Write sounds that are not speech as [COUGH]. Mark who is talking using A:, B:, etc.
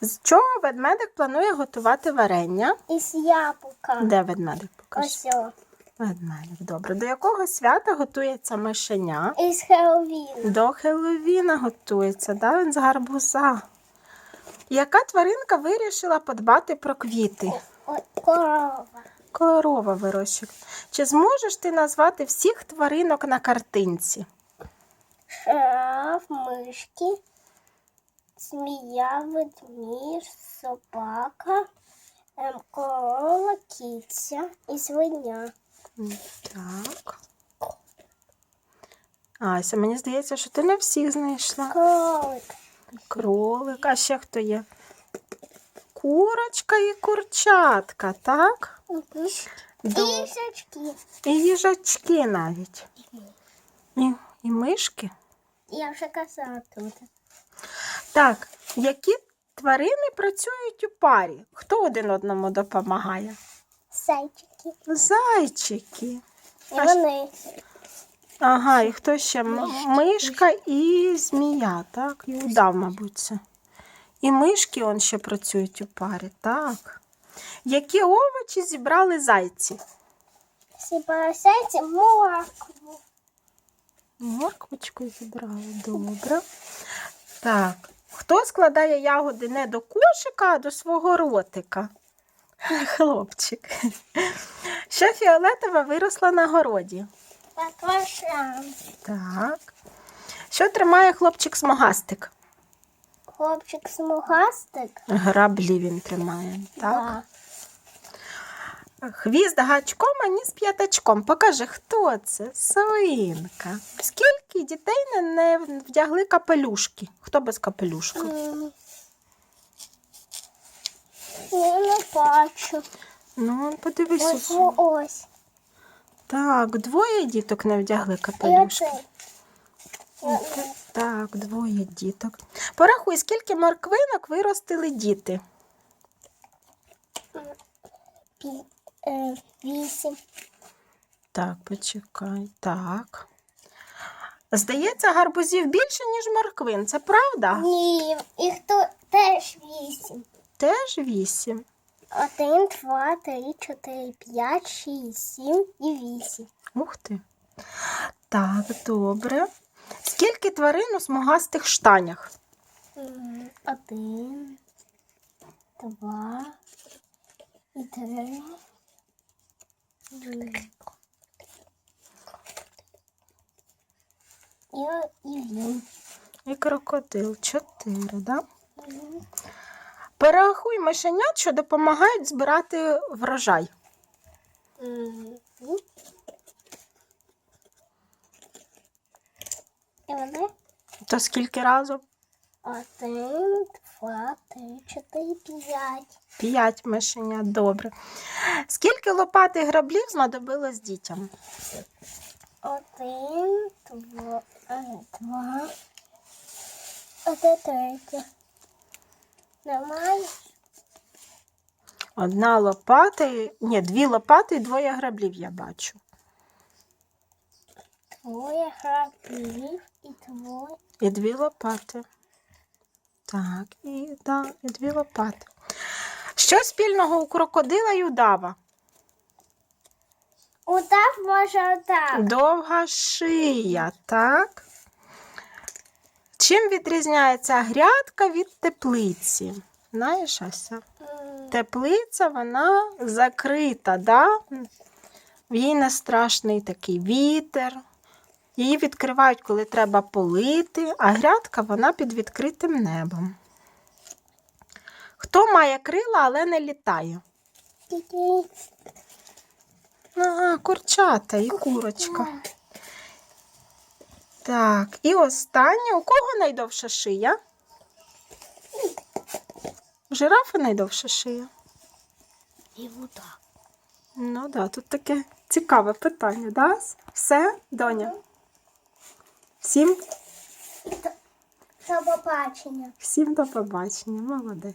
A: З чого ведмедик планує готувати варення?
B: Із яблука.
A: Де ведмедик покаже?
B: Ось. о.
A: Ведмедик, добре. До якого свята готується мишеня?
B: Із Хеллоуіну.
A: До Хеллоуіна готується, да? він з гарбуза. Яка тваринка вирішила подбати про квіти?
B: Корова.
A: Корова вирощує. Чи зможеш ти назвати всіх тваринок на картинці?
B: Шаф, мишки, змія, ведмідь, собака, ем, корова, киця і свиня.
A: Так. Ася, мені здається, що ти не всіх знайшла.
B: Кролик.
A: Кролик, а ще хто є? Курочка і курчатка, так?
B: Мгм.
A: До-
B: І їжачки.
A: І їжачки навіть. І, і мишки.
B: Я вже казала тут.
A: Так, які тварини працюють у парі? Хто один одному допомагає?
B: Зайчики.
A: Зайчики.
B: І вони.
A: Ага, і хто ще? Мишка і змія, так? І удав, мабуть, це. І мишки он ще працюють у парі, так. Які овочі зібрали зайці?
B: Сібарасяйці моркву.
A: Морквочку зібрали, добре. Так. Хто складає ягоди не до кошика, а до свого ротика? [LAUGHS] Хлопчик. Що фіолетова виросла на городі? Так. Що тримає хлопчик-смогастик?
B: Хлопчик смугастик.
A: Граблі він тримає. Так?
B: Да.
A: Хвіст гачком, а ніс п'ятачком. Покажи, хто це? Свинка. Скільки дітей не, вдягли капелюшки? Хто без капелюшка?
B: М. Я не бачу.
A: Ну, подивись.
B: Ось
A: ось. Так, двоє діток не вдягли капелюшки.
B: Я-
A: Так, двоє діток. Порахуй, скільки морквинок виростили діти?
B: Е, Вісім.
A: Так, почекай. Так. Здається, гарбузів більше, ніж морквин. Це правда?
B: Ні, їх тут теж вісім.
A: Теж вісім.
B: Один, два, три, чотири, п'ять, шість, сім і вісім.
A: Ух ти. Так, добре. Скільки тварин у смугастих штанях?
B: Один, два і три. І, і він.
A: І крокодил. Чотири, да? Перерахуй мишенят, що допомагають збирати врожай.
B: М. І вони
A: То скільки разів?
B: один, два, три, чотири, п'ять.
A: П'ять мишенят, добре. Скільки лопат і граблів знадобилось дітям?
B: Один, два, два. Оце третє. Немає.
A: Одна лопата, і- ні, дві лопати і двоє граблів я бачу.
B: Двоє граблів і двоє.
A: І дві лопати. Так, і, да, і дві лопати. Що спільного у крокодила і удава?
B: Удав може отак.
A: Довга шия, так? Чим відрізняється грядка від теплиці? Знаєш, Ася? Теплиця, вона закрита, да? в їй не страшний такий вітер. Її відкривають, коли треба полити, а грядка вона під відкритим небом. Хто має крила, але не літає? А, курчата і курочка. Так, і останнє. У кого найдовша шия? У жирафа найдовша шия.
B: і вода.
A: Ну так, да, тут таке цікаве питання, да? Все, доня? Всім,
B: До побачення.
A: всім до побачення, молодець.